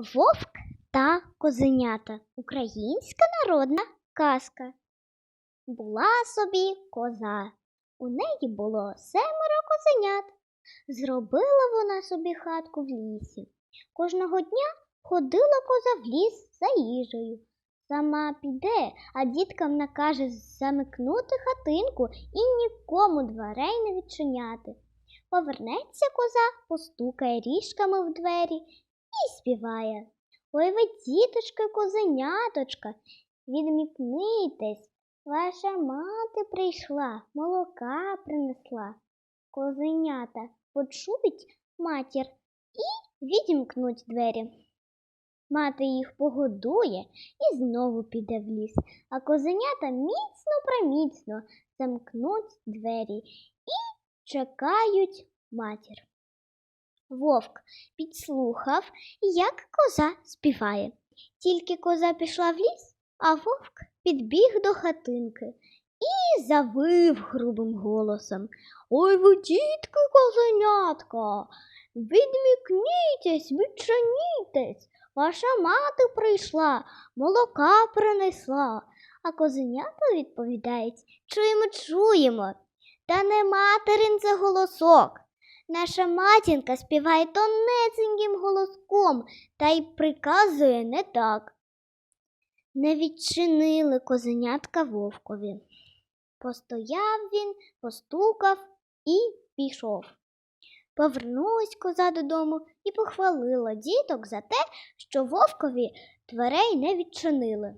Вовк та козенята. Українська народна казка. Була собі коза. У неї було семеро козенят. Зробила вона собі хатку в лісі. Кожного дня ходила коза в ліс за їжею. Сама піде, а діткам накаже замикнути хатинку і нікому дверей не відчиняти. Повернеться коза, постукає ріжками в двері співає. Ой ви, діточки, козеняточка, відмікнитесь, ваша мати прийшла, молока принесла. Козенята почують матір і відімкнуть двері. Мати їх погодує і знову піде в ліс, а козенята міцно приміцно замкнуть двері і чекають матір. Вовк підслухав, як коза співає. Тільки коза пішла в ліс, а вовк підбіг до хатинки і завив грубим голосом. Ой ви, дітки, козенятка, відмікнітесь, відчинітесь. Ваша мати прийшла, молока принесла. А козенята відповідають чуємо, чуємо. Та не материн це голосок. Наша матінка співає тонесеньким голоском та й приказує не так. Не відчинили козенятка вовкові. Постояв він, постукав і пішов. Повернулась коза додому і похвалила діток за те, що вовкові дверей не відчинили.